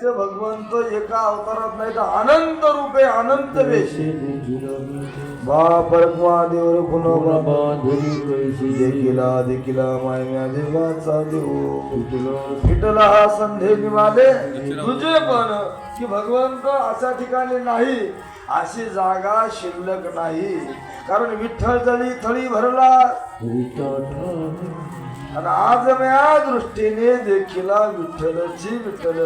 प्रत्यक्ष भगवंत एका अवतारात नाही तर अनंत रूपे अनंत वेशी. बा परक्वा देवर पुन्हा देखिला देखिला मायम्या देवाचा देव विठला हा संधे निमाले तुझे पण की भगवंत अशा ठिकाणी नाही अशी जागा शिल्लक नाही. कारण विठ्ठल जळी थळी भरला आणि आज या दृष्टीने देखील विठ्ठलची विठ्ठल.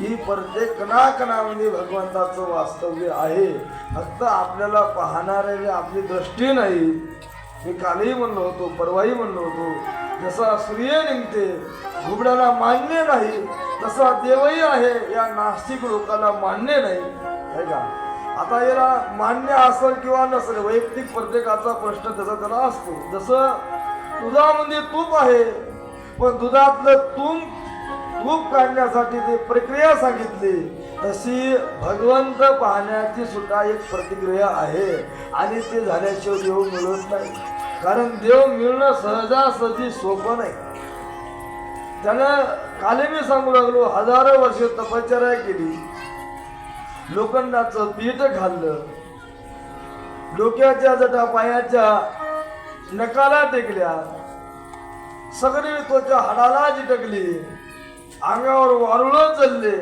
ही प्रत्येक कणाकणामध्ये भगवंताचं वास्तव्य आहे. फक्त आपल्याला पाहणारे आपली दृष्टी नाही मी कालही म्हणलो होतो परवाही म्हणलो होतो जसा सूर्य निघते घुबडाला मान्य नाही तसा देवही आहे या नास्तिक लोकांना मान्य नाही. आहे का? आता याला मान्य असेल किंवा नसेल वैयक्तिक प्रत्येकाचा प्रश्न त्याचा त्याला असतो. जसं दुधामध्ये तूप आहे पण दुधातलं तूप तूप काढण्यासाठी ते प्रक्रिया सांगितली तशी भगवंत पाहण्याची सुद्धा एक प्रतिक्रिया आहे. आणि ते झाल्याशिवाय देव मिळत नाही. कारण देव मिळणं सहजासहजी सोपं नाही. त्यानं काले मी सांगू लागलो हजारो वर्ष तपश्चर्या केली. लोखंडाचं पीठ खाल्लं. डोक्याच्या जटा पायाच्या नकाला टेकल्या. सगळी त्वचा हाडाला चिटकली अंगावर वारुळ चालले.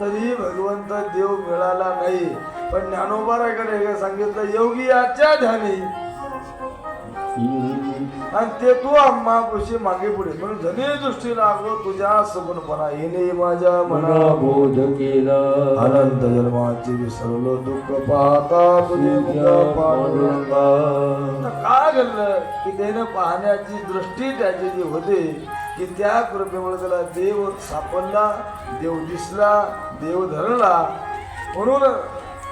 तरी भगवंत देव मिळाला नाही. पण ज्ञानोबाराकडे सांगितलं योगी याच्या ध्यानी. आणि ते तू आम्हा पुशी मागे पुढे. म्हणून धनी दृष्टी लागलो तुझ्या सगुणपणा येणे माझ्या मना बोध केला. अनंत जन्माची विसरलो दुःख पाहता तुझे काय घडलं? की त्यानं पाहण्याची दृष्टी त्याची जी होते. की त्या कृपेमुळे त्याला देव सापडला देव दिसला देव धरला म्हणून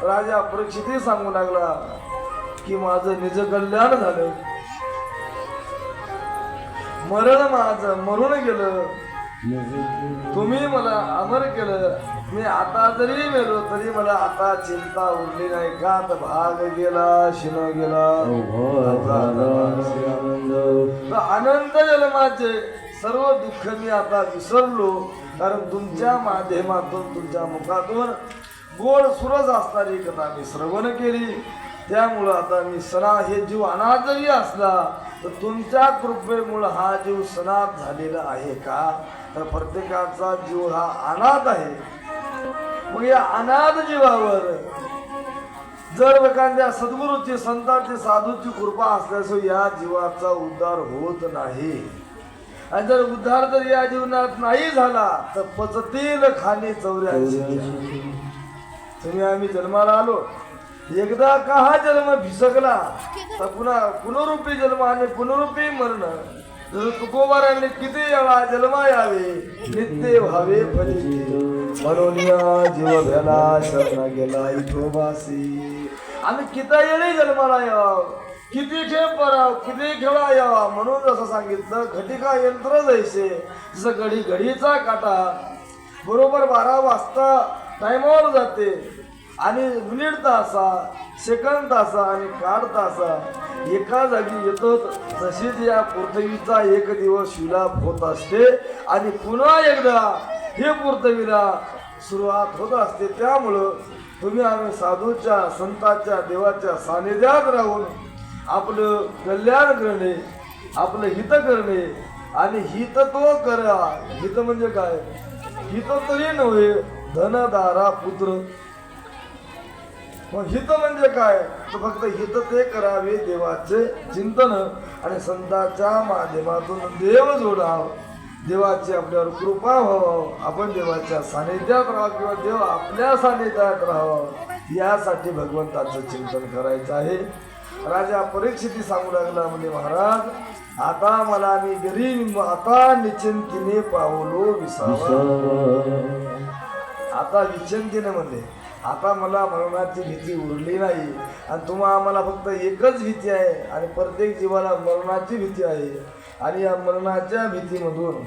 राजा परीक्षितही सांगू लागला की माझं निज कल्याण झालं मरण माझं मरून गेलं तुम्ही मला अमर केलं मी आता जरी मेलो तरी मला आता चिंता उरली नाही का तर भाग गेला शिन गेला आनंद आनंद माझे सर्व दुःख मी आता विसरलो कारण तुमच्या माध्यमातून तुमच्या मुखातून गोड सुरज असणारी कथा मी श्रवण केली. त्यामुळं आता मी सणा हे जीव अनाथ जरी असला तर तुमच्या कृपेमुळं हा जीव सनात झालेला आहे का? तर प्रत्येकाचा जीव हा अनाथ आहे. मग या अनाथ जीवावर जर एखाद्या सद्गुरूची संतांची साधूची कृपा असल्याशिवाय या जीवाचा उद्धार होत नाही. आणि जर उद्धार जर या जीवनात नाही झाला तर पचतील खाली चौऱ्याऐंशी तुम्ही आम्ही जन्माला आलो. एकदा का हा जन्म भिसकला तर पुन्हा पुनरुपी जन्म आणि पुनरुपी मरण. जर तुकोबारांनी किती वेळा जन्मा यावे नित्य व्हावे फलिते. म्हणून या जीव भ्याला शरण गेला इथोबासी आम्ही किती येणे जन्माला यावा? किती खेळ पराव किती खेळा यावा म्हणून जसं सांगितलं घटिका यंत्र जैसे जसं घडी घडीचा काटा. बरोबर बारा वाजता टायमावर जाते. आणि मिनिट तासा सेकंद तासा आणि काढ तासा. एका जागी येतो तशीच या पृथ्वीचा एक दिवस शिलाप होत असते आणि पुन्हा एकदा हे पृथ्वीला सुरुवात होत असते. त्यामुळं तुम्ही आम्ही साधूच्या संताच्या देवाच्या सानिध्यात राहून आपलं कल्याण करणे आपलं हित करणे आणि हित तो करा. हित म्हणजे काय? हित तरी नव्हे धनदारा पुत्र. मग हित म्हणजे काय? तर फक्त हित ते करावे देवाचे चिंतन आणि संतांच्या माध्यमातून देव जोडाव. देवाची आपल्यावर कृपा व्हावं. आपण देवाच्या सानिध्यात राहावं किंवा देव आपल्या सानिध्यात राहावं. यासाठी भगवंताचं चिंतन करायचं आहे. राजा परीक्षिती सांगू लागला म्हणजे महाराज आता मला मी गरीब आता निचिंतीने पावलो विसावा. आता विचंतीने म्हणले आता मला मरणाची भीती उरली नाही आणि तुम्हा आम्हाला फक्त एकच भीती आहे आणि प्रत्येक जीवाला मरणाची भीती आहे आणि या मरणाच्या भीतीमधून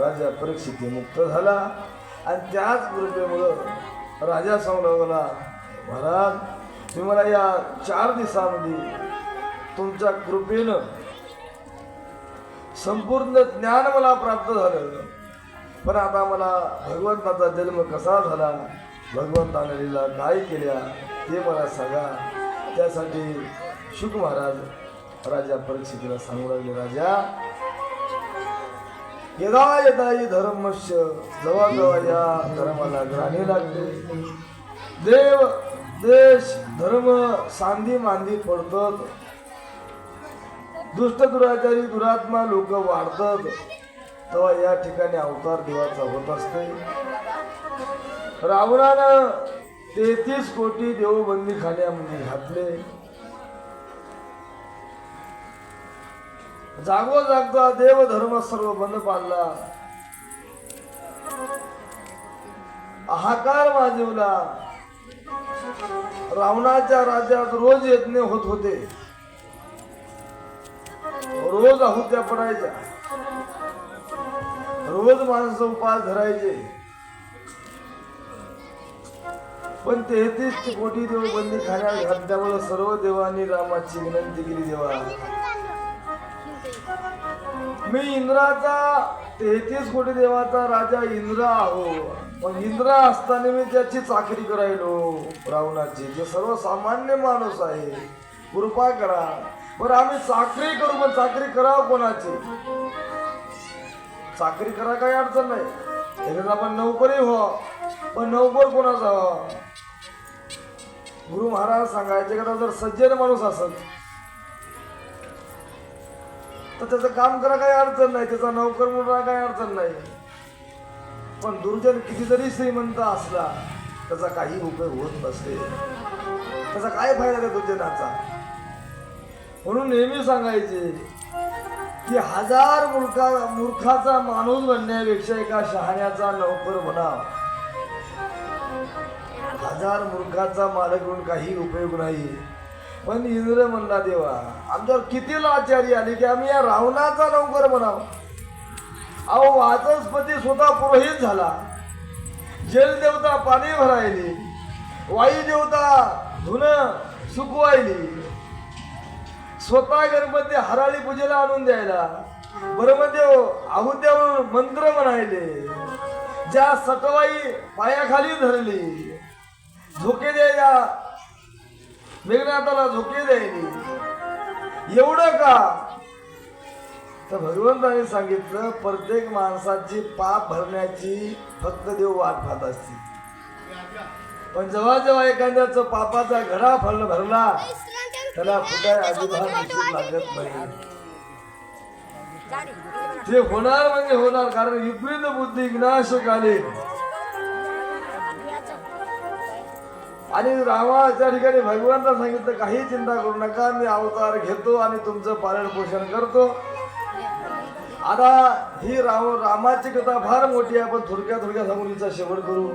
राजा परीक्षिती मुक्त झाला. आणि त्याच कृपेमुळं राजा सांगला महाराज तुम्ही मला या चार दिवसामध्ये तुमच्या कृपेनं संपूर्ण ज्ञान मला प्राप्त झालं. पण आता मला भगवंताचा जन्म कसा झाला भगवंताने लीला काय केल्या ते मला सांगा. त्यासाठी शुक महाराज राजा परीक्षितीला सांगू लागले राजा यदा यदा ही धर्मस्य जवळ जवळ या धर्माला ग्राणी लागले देव देश धर्म सांधी मांदी पडतात. दुष्ट दुराचारी दुरात्मा लोक वाढतात. तेव्हा या ठिकाणी अवतार देवाचा होत असते रावणानं तेहतीस कोटी देवबंदी खाण्यामध्ये घातले. जागो जागता देव धर्म सर्व बंद पाडला. हाकार माजवला. रावणाच्या राज्यात रोज यज्ञ होत होते. रोज आहुत्या पडायच्या. रोज माणसं उपास धरायचे. पण तेहतीस कोटी देव बंदी खाण्यात घातल्यामुळे सर्व देवांनी रामाची विनंती केली देवा. मी इंद्राचा तेहतीस कोटी देवाचा राजा इंद्रा आहो. पण इंद्र असताना मी त्याची चाकरी करायलो. रावणाची जे सर्वसामान्य माणूस आहे कृपा करा. बरं आम्ही चाकरी करू पण चाकरी करा कोणाची? चाकरी करा काही अडचण नाही. एखादा आपण नोकरी हो पण नोकर कोणाचा हो गुरु महाराज सांगायचे का जर सज्जन माणूस असत तर त्याचं काम करा काही अडचण नाही. त्याचा नोकर म्हणून काही अडचण नाही. पण दुर्जन किती जरी श्रीमंत असला त्याचा काही उपयोग होत नसते. त्याचा काय फायदा त्या दुर्जनाचा? म्हणून नेहमी सांगायचे की हजार मूर्खा मूर्खाचा माणूस बनण्यापेक्षा एका शहाण्याचा नोकर म्हणा हजार मूर्खाचा मालक म्हणून काही उपयोग नाही. पण इंद्र म्हणला देवा आमच्यावर किती लाचारी आली की आम्ही या रावणाचा नोकर बनाव अहो वाचस्पती स्वतः पुरोहित झाला. जल देवता पाणी भरायली वायू देवता धुन सुकवायली. स्वतः गणपती हराळी पूजेला आणून द्यायला. ब्रह्मदेव म्हणजे आहुत्या मंत्र म्हणायले. ज्या सटवाई पायाखाली धरली झोके द्यायला मेघनाथाला झोके द्यायली. एवढं का? तर भगवंताने सांगितलं प्रत्येक माणसाची पाप भरण्याची फक्त देव वाट पाहत असते पण जेव्हा जेव्हा एखाद्याचं पापाचा घडा फल भरला त्याला कुठे अजिबात नशीब लागत नाही. ते होणार म्हणजे होणार कारण विपरीत बुद्धी विनाशकाले. आणि रामाच्या ठिकाणी भगवंता सांगितलं काही चिंता करू नका मी अवतार घेतो आणि तुमचं पालन पोषण करतो. आता ही राम रामाची कथा फार मोठी आहे. पण थोडक्या थोडक्या सांगून हिचा शेवट करू.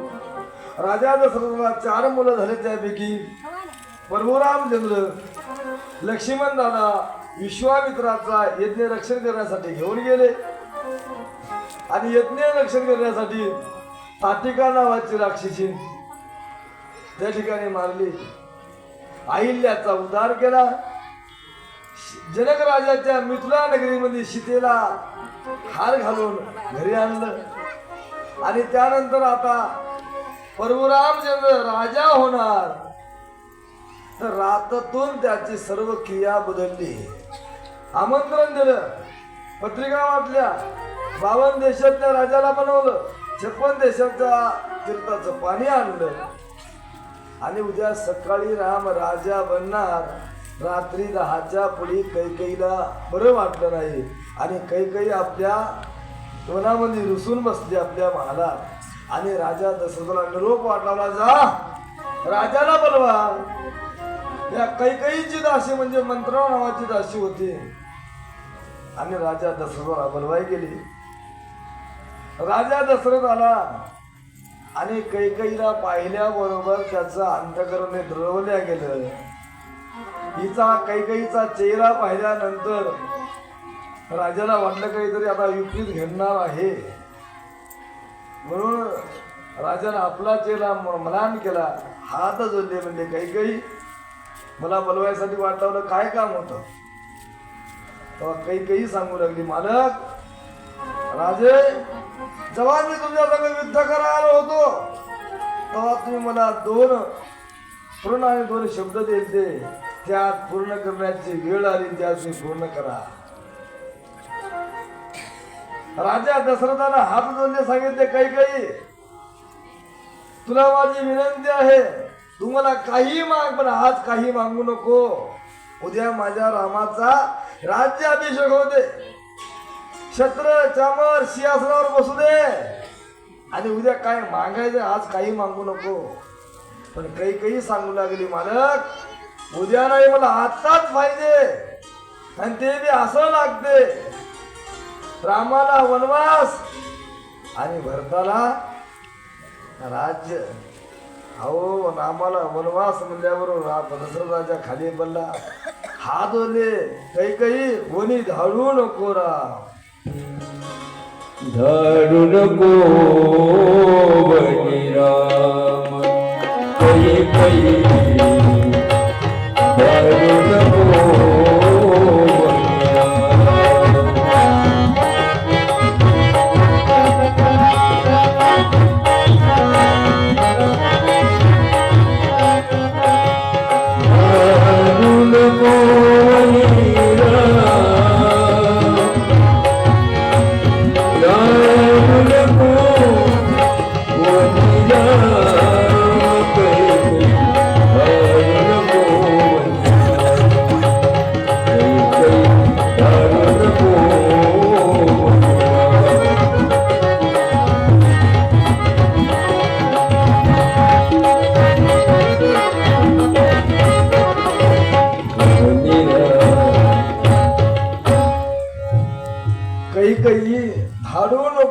राजा दशरथला चार मुलं झाले त्यापैकी परशुरामचंद्र लक्ष्मण दादा विश्वामित्राचा यज्ञ रक्षण करण्यासाठी घेऊन गेले. आणि यज्ञ रक्षण करण्यासाठी ताटिका नावाची राक्षसी त्या ठिकाणी मारली. अहिल्याचा उद्धार केला. जनक राजाच्या मिथुला नगरीमध्ये सीतेला हार घालून घरी आणलं. आणि त्यानंतर आता परशुरामचंद्र राजा होणार. तर रातातून त्याची सर्व क्रिया बदलली. आमंत्रण दिलं. पत्रिका वाटल्या बावन देशातल्या राजाला बनवलं. छप्पन देशाच्या तीर्थाचं पाणी आणलं. आणि उद्या सकाळी राम राजा बनणार. रात्री दहाच्या पुढे कैकईला बरं वाटलं नाही. आणि कैकई आपल्या वनामध्ये रुसून बसली आपल्या महालात आणि राजा दशरथाला निरोप वाटावला जा राजाला बोलवा. या कैकईची दासी म्हणजे मंत्रा नावाची दासी होती. आणि राजा दशरथाला बोलवाय गेली. राजा दशरथ आला. आणि कैकईला पाहिल्याबरोबर त्याचं अंतकरण द्रवल्या गेलं. हिचा कैकईचा चेहरा पाहिल्यानंतर राजाला वाटलं काहीतरी आता युक्तीत घडणार आहे. म्हणून राजाने आपला चेला मलान केला. हात जोडले म्हणजे काही काही मला बोलवायसाठी वाटवलं काय काम होतं? तेव्हा काही काही सांगू लागली मालक राजे जेव्हा मी तुमच्या संग युद्ध करायला आलो होतो. तेव्हा तुम्ही मला दोन पूर्ण आणि दोन शब्द दिले. त्यात पूर्ण करण्याची वेळ आली त्यात तुम्ही पूर्ण करा. राजा दशरथानं हात जोडले सांगितले काही काही. तुला माझी विनंती आहे. तू मला काही माग पण आज काही मागू नको. उद्या माझ्या रामाचा राज्य अभिषेक होते शत्र चामर सिंहासनावर बसू दे. आणि उद्या काय मागायचं आज काही मागू नको. पण काही काही सांगू लागली मालक. उद्या नाही मला आताच पाहिजे. आणि ते बी असं लागते. रामाला वनवास आणि भरताला राज्य. अहो रामाला वनवास म्हणल्यावर रा- राजा खाली पडला. हात ओले काही काही कोणी धाडू नको रा धाडू नको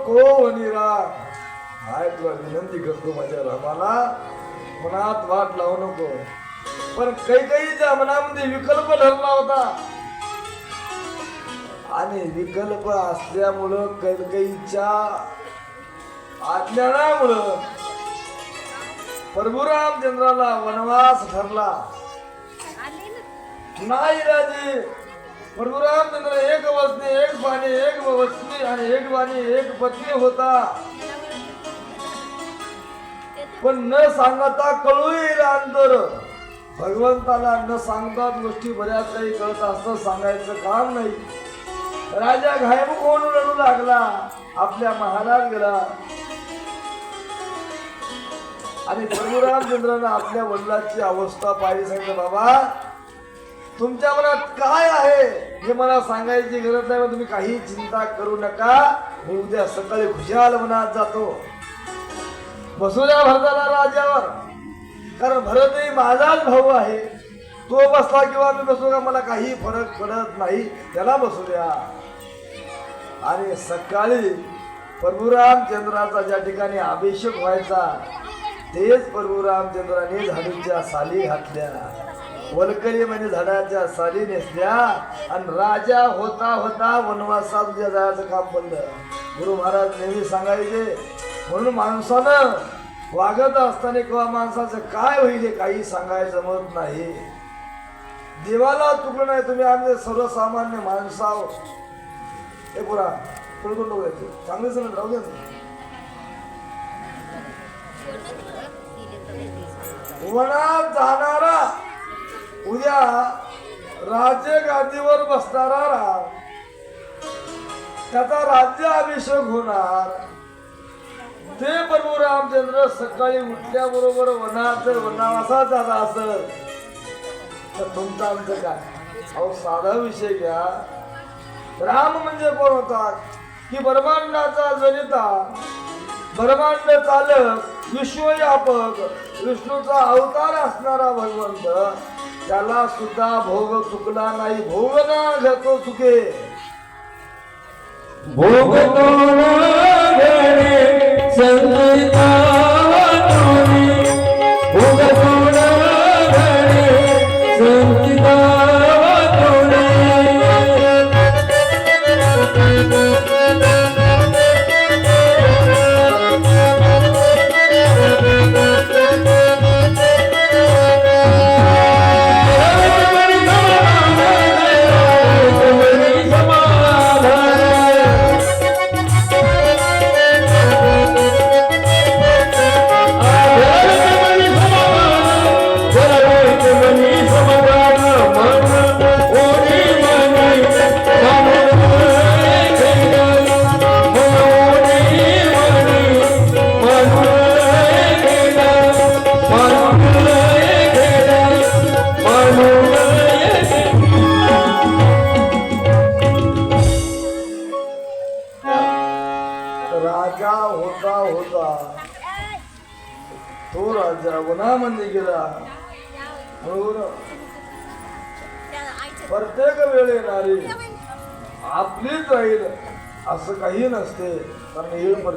धाडू नको वनिरा हाय तुला विनंती करतो माझ्या रामाला. मनात वाट लावू नको. पण काही काहीच्या मनामध्ये विकल्प ठरला होता. आणि विकल्प असल्यामुळं कैकेयीच्या अज्ञानामुळं प्रभुरामचंद्राला वनवास ठरला. नाही राजे. प्रभुरामचंद्र एक वसने एक बाणी एक वसनी आणि एक बाणी एक पत्नी होता. पण न सांगता कळू येईल अंतर. भगवंताला न सांगतात गोष्टी बऱ्याच काही कळत असतं सांगायचं काम नाही. राजा घायमुख होऊन रडू लागला. आपल्या महाराज गेला. आणि प्रभुरामचंद्रानं आपल्या वडिलांची अवस्था पाहिली. सांगितलं बाबा तुमच्या मनात काय आहे हे मला सांगायची गरज नाही मग तुम्ही काही चिंता करू नका. मी उद्या सकाळी खुशाल मनात जातो. बसू द्या भरताला राजावर कारण भरतही माझाच भाऊ आहे. तो बसला किंवा मी बसू का मला काही फरक पडत नाही. त्याला बसू द्या. आणि सकाळी प्रभुरामचंद्राचा ज्या ठिकाणी अभिषेक व्हायचा तेच प्रभुरामचंद्राने झाडूच्या साली घातल्या. वलकरी म्हणजे झाडाच्या साली नेसल्या आणि राजा होता होता वनवासात उद्या जायचं काम पडलं गुरु महाराज नेहमी सांगायचे म्हणून माणसानं वागत असताना किंवा माणसाचं काय होईल काही सांगायचं जमत नाही. देवाला तुकलं नाही तुम्ही आम्ही सर्वसामान्य माणसं आहोत हे पुरा थोडं लोक यायचे चांगले सण राहू द्या. वनात जाणारा उद्या राज्य गादीवर बसणारा राम. त्याचा राज्य अभिषेक होणार. ते प्रभू रामचंद्र सकाळी उठल्याबरोबर वनात वनावासा झाला असल. तर तुमचं आमचं काय? अहो साधा विषय घ्या. राम म्हणजे कोण होता? की ब्रह्मांडाचा जनिता ब्रह्मांड चालक विश्वयापक विष्णूचा अवतार असणारा भगवंत. त्याला सुद्धा भोग चुकला नाही. भोग ना घेतो चुके भोग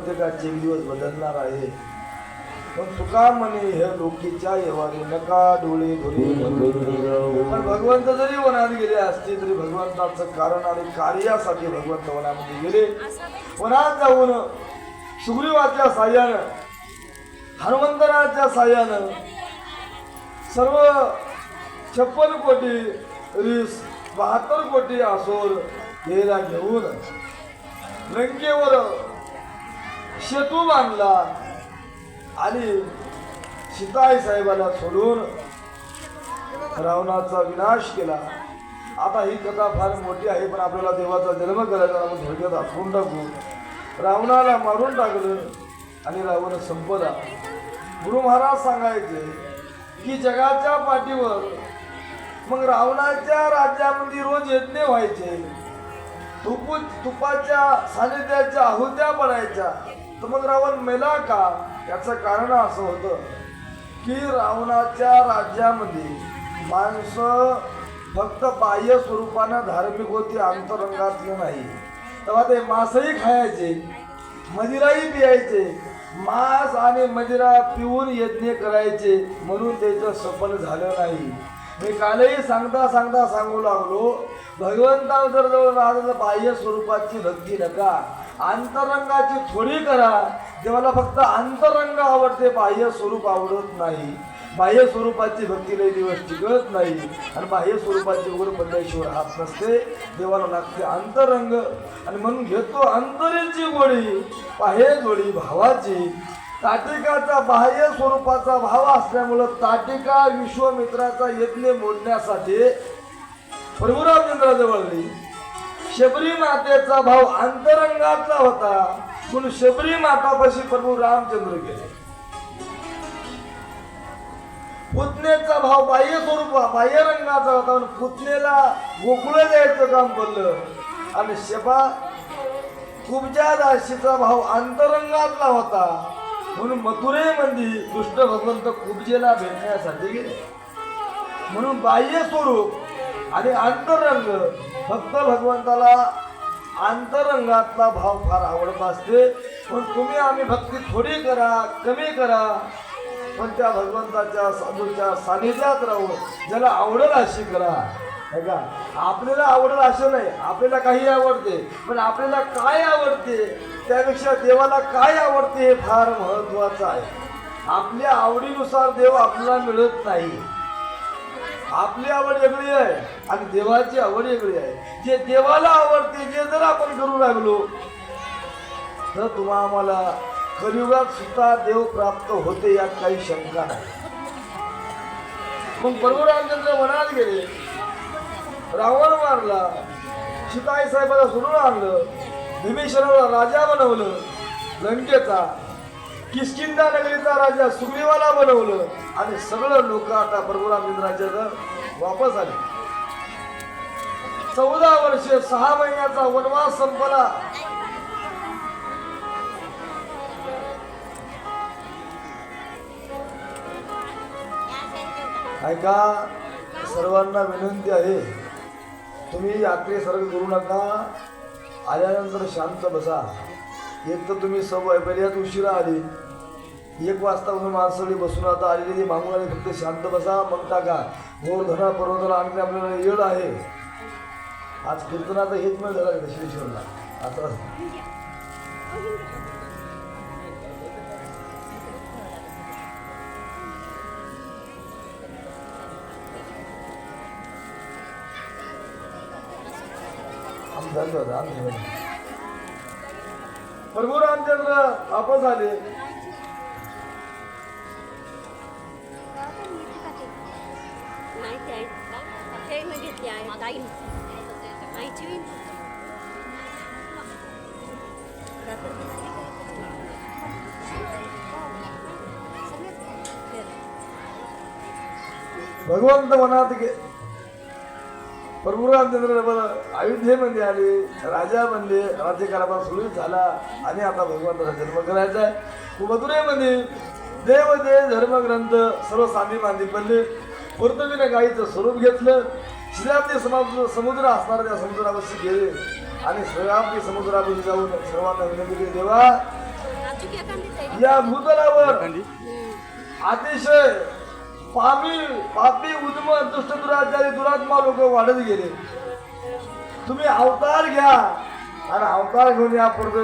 प्रत्येकाचे दिवस बदलणार आहे पण तुका म्हणे हे लोकीच्या येवारी नका डोळे धुरी पण भगवंत जरी वनात गेले असते तरी भगवंताचं कारण आणि कार्यासाठी भगवंत वनामध्ये गेले. वनात जाऊन सुग्रीवाच्या साह्यानं हनुमंतराच्या साह्यानं सर्व छप्पन कोटी रीस बहात्तर कोटी आसोर याला घेऊन लंकेवर शेतू बांधला. आणि सीताई साहेबाला सोडून रावणाचा विनाश केला. आता ही कथा फार मोठी आहे पण आपल्याला देवाचा जन्म करायचा आपण थोडक्यात आठवून टाकू. रावणाला मारून टाकलं आणि रावण संपला. गुरु महाराज सांगायचे की जगाच्या पाठीवर मग रावणाच्या राज्यामध्ये रोज यज्ञ व्हायचे. तुपू तुपाच्या सानिध्याच्या आहुत्या पडायच्या. तर मग रावण मेला का? याचं कारण असं होतं की रावणाच्या राज्यामध्ये माणसं फक्त बाह्य स्वरूपानं धार्मिक होती अंतरंगातली नाही. तेव्हा ते मासही खायचे मदिराही पियायचे मांस आणि मदिरा पिऊन यज्ञ करायचे म्हणून त्याचं सफल झालं नाही. मी कालही सांगता सांगता सांगू लागलो भगवंता जर राहत बाह्य स्वरूपाची भक्ती नका. अंतरंगाची थोडी करा. देवाला फक्त अंतरंग आवडते बाह्य स्वरूप आवडत नाही. बाह्य स्वरूपाची भक्ती लई दिवस टिकत नाही. आणि बाह्य स्वरूपाची उघड पडल्याशिवाय हात नसते. देवाला लागते अंतरंग. आणि म्हणून घेतो अंतरेची गोळी बाह्य जोडी भावाची. ताटिकाचा बाह्य स्वरूपाचा भाव असल्यामुळं ताटिका विश्वमित्राचा यज्ञ मोडण्यासाठी प्रभुरामचंद्राजवळली शबरी मातेचा भाव अंतरंगातला होता. म्हणून शबरी मातापाशी प्रभू रामचंद्र गेले. पुतनेचा भाव बाह्य स्वरूप बाह्य रंगाचा होता. म्हणून पुतनेला गोकुळ द्यायचं काम पडलं. आणि शबा कुबजा दाशीचा भाव अंतरंगातला होता. म्हणून मथुरेमध्ये कृष्ण भगवंत कुबजेला भेटण्यासाठी गेले. म्हणून बाह्य स्वरूप आणि अंतरंग फक्त भगवंताला अंतरंगातला भाव फार आवडत असते. पण तुम्ही आम्ही भक्ती थोडी करा कमी करा. पण त्या भगवंताच्या साधूच्या सानिध्यात राहून ज्याला आवडेल अशी करा. का? आपल्याला आवडेल असं नाही. आपल्याला काही आवडते पण आपल्याला काय आवडते त्यापेक्षा देवाला काय आवडते हे फार महत्वाचं आहे. आपल्या आवडीनुसार देव आपल्याला मिळत नाही. आपली आवड वेगळी आहे आणि देवाची आवड वेगळी आहे. जे देवाला आवडते जे जर आपण करू लागलो तर तुम्हा आम्हाला कलियुगात सुद्धा देव प्राप्त होते यात काही शंका नाही. मग प्रभू रामचंद्र गेले रावण मारला सीताई साहेबाला सोडून आणलं भीमेश्वराला राजा बनवलं लंकेचा किशकिंदा नगरीचा राजा सुग्रीवाला बनवलं आणि सगळं लोक आता प्रभू रामचंद्राच्या वापस आले. चौदा वर्ष सहा महिन्याचा वनवास संपला. ऐका सर्वांना विनंती आहे तुम्ही यात्रेसारखं करू नका. आल्यानंतर शांत बसा. एक तर तुम्ही सवय पहिल्यात उशिरा आली. एक वाजता म्हणून माणसळी बसून आता आलेली ती मागून आली. फक्त शांत बसा मग टाका. गोर धरा पर्वताला आणखी आपल्याला येळ आहे. आज कीर्तनाचा हेच म्हणजे मिळ झाला दशमेश्वरला आता आम्ही झालो होता आम्ही झालो. प्रभू रामचंद्र आले घेतली आहे ताई भगवंत मनात गे प्रभुरामचंद्र बरं अयोध्येमध्ये आले राजा बनले राज्यकारभार सुरू झाला आणि आता भगवंताचा जन्म करायचा आहे मधुरेमध्ये देव दे धर्मग्रंथ सर्व सामी मांदी पडले पृथ्वीने गाईचं स्वरूप घेतलं श्रीरामजी समुद्र समुद्र असणाऱ्या त्या समुद्रापाशी गेले आणि श्रीरामजी समुद्रापाशी जाऊन सर्वांना विनंती केली देवा. या भूतलावर. अतिशय पापी पापी उद्म दुष्ट दुराचारी दुरात्मा लोक वाढत गेले तुम्ही अवतार घ्या आणि अवतार घेऊन या पृथ्वी